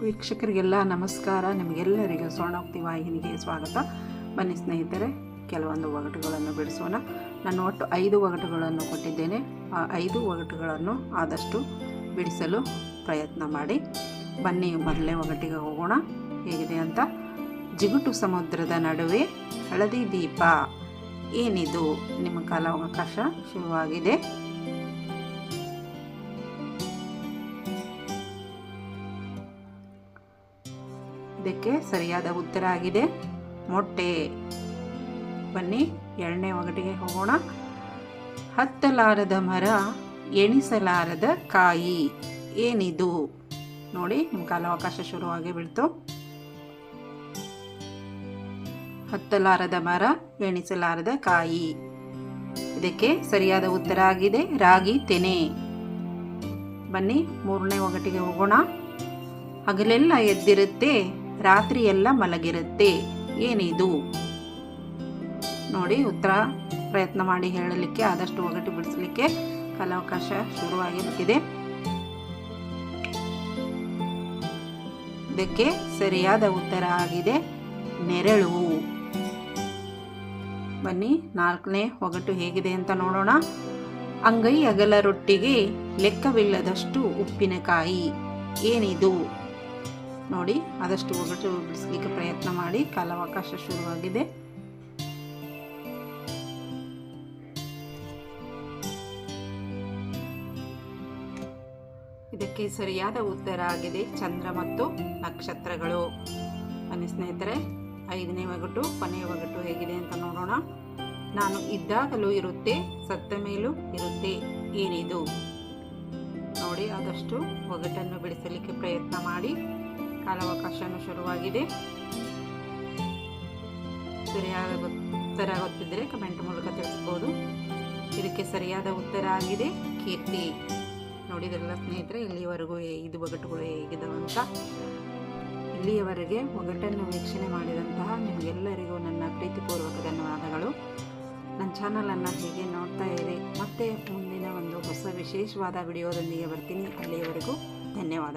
ವೀಕ್ಷಕರಿಗೆಲ್ಲ ನಮಸ್ಕಾರ. ನಿಮಗೆಲ್ಲರಿಗೂ ಸ್ವರ್ಣೋಕ್ತಿ ವಾಹಿನಿಗೆ ಸ್ವಾಗತ. ಬನ್ನಿ ಸ್ನೇಹಿತರೆ, ಕೆಲವೊಂದು ಒಗಟುಗಳನ್ನು ಬಿಡಿಸೋಣ. ನಾನು ಒಟ್ಟು ಐದು ಒಗಟುಗಳನ್ನು ಕೊಟ್ಟಿದ್ದೇನೆ. ಆ ಐದು ಒಗಟುಗಳನ್ನು ಆದಷ್ಟು ಬಿಡಿಸಲು ಪ್ರಯತ್ನ ಮಾಡಿ. ಬನ್ನಿ ಮೊದಲೇ ಒಗಟಿಗೆ ಹೋಗೋಣ. ಹೇಗಿದೆ ಅಂತ. ಜಿಗುಟು ಸಮುದ್ರದ ನಡುವೆ ಹಳದಿ ದೀಪ. ಏನಿದು? ನಿಮ್ಮ ಕಾಲಾವಕಾಶ ಶುರುವಾಗಿದೆ. ಇದಕ್ಕೆ ಸರಿಯಾದ ಉತ್ತರ ಆಗಿದೆ. ಮೊಟ್ಟೆ. ಬನ್ನಿ, ಎರಡನೇ ಒಗಟಿಗೆ ಹೋಗೋಣ. ಹತ್ತಲಾರದ ಮರ, ಎಣಿಸಲಾರದ ಕಾಯಿ. ಏನಿದು? ನೋಡಿ ನಿಮ್ಮ ಕಾಲಾವಕಾಶ ಶುರುವಾಗಿ ಬೀಳ್ತು. ಹತ್ತಲಾರದ ಮರ, ಎಣಿಸಲಾರದ ಕಾಯಿ. ಇದಕ್ಕೆ ಸರಿಯಾದ ಉತ್ತರ ಆಗಿದೆ. ರಾಗಿ ತೆನೆ. ಬನ್ನಿ, ಮೂರನೇ ಒಗಟಿಗೆ ಹೋಗೋಣ. ಹಗಲೆಲ್ಲ ಎದ್ದಿರುತ್ತೆ. ರಾತ್ರಿ ಎಲ್ಲ ಮಲಗಿರುತ್ತೆ. ಏನಿದು? ನೋಡಿ ಉತ್ತರ ಪ್ರಯತ್ನ ಮಾಡಿ ಹೇಳಲಿಕ್ಕೆ ಆದಷ್ಟು ಒಗಟು ಬಿಡಿಸಲಿಕ್ಕೆ ಕಾಲಾವಕಾಶ ಶುರುವಾಗಿರುತ್ತಿದೆ. ಇದಕ್ಕೆ ಸರಿಯಾದ ಉತ್ತರ ಆಗಿದೆ. ನೆರಳು. ಬನ್ನಿ, ನಾಲ್ಕನೇ ಒಗಟು ಹೇಗಿದೆ ಅಂತ ನೋಡೋಣ. ಅಂಗೈ ಅಗಲ ರೊಟ್ಟಿಗೆ ಲೆಕ್ಕವಿಲ್ಲದಷ್ಟು ಉಪ್ಪಿನಕಾಯಿ. ಏನಿದು? ನೋಡಿ, ಆದಷ್ಟು ಒಗಟು ಬಿಡಿಸ್ಲಿಕ್ಕೆ ಪ್ರಯತ್ನ ಮಾಡಿ, ಕಾಲಾವಕಾಶ ಶುರುವಾಗಿದೆ. ಇದಕ್ಕೆ ಸರಿಯಾದ ಉತ್ತರ ಆಗಿದೆ, ಚಂದ್ರ ಮತ್ತು ನಕ್ಷತ್ರಗಳು. ಬನ್ನಿ ಸ್ನೇಹಿತರೆ, ಐದನೇ ಒಗಟು, ಕೊನೆಯ ಒಗಟು ಹೇಗಿದೆ ಅಂತ ನೋಡೋಣ. ನಾನು ಇದ್ದಾಗಲೂ ಇರುತ್ತೆ, ಸತ್ತ ಮೇಲೂ ಇರುತ್ತೆ, ಏನಿದು? ನೋಡಿ, ಆದಷ್ಟು ಒಗಟನ್ನು ಬಿಡಿಸಲಿಕ್ಕೆ ಪ್ರಯತ್ನ ಮಾಡಿ. ಕಾಲಾವಕಾಶನೂ ಶುರುವಾಗಿದೆ. ಸರಿಯಾದ ಉತ್ತರ ಗೊತ್ತಿದ್ದರೆ ಕಮೆಂಟ್ ಮೂಲಕ ತಿಳಿಸ್ಬೋದು. ಇದಕ್ಕೆ ಸರಿಯಾದ ಉತ್ತರ ಆಗಿದೆ. ಕೀರ್ತಿ ನೋಡಿದ್ರಲ್ಲ ಸ್ನೇಹಿತರೆ ಇಲ್ಲಿಯವರೆಗೂ ಇದು ಒಗಟುಗಳು ಅಂತ. ಇಲ್ಲಿಯವರೆಗೆ ಒಗಟನ್ನು ವೀಕ್ಷಣೆ ಮಾಡಿದಂತಹ ನಿಮಗೆಲ್ಲರಿಗೂ ನನ್ನ ಪ್ರೀತಿಪೂರ್ವಕ ಧನ್ಯವಾದಗಳು. ನನ್ನ ಚಾನಲನ್ನು ಹೀಗೆ ನೋಡ್ತಾ ಇರಿ. ಮತ್ತೆ ಮುಂದಿನ ಒಂದು ಹೊಸ ವಿಶೇಷವಾದ ವಿಡಿಯೋದೊಂದಿಗೆ ಬರ್ತೀನಿ. ಅಲ್ಲಿಯವರೆಗೂ ಧನ್ಯವಾದ.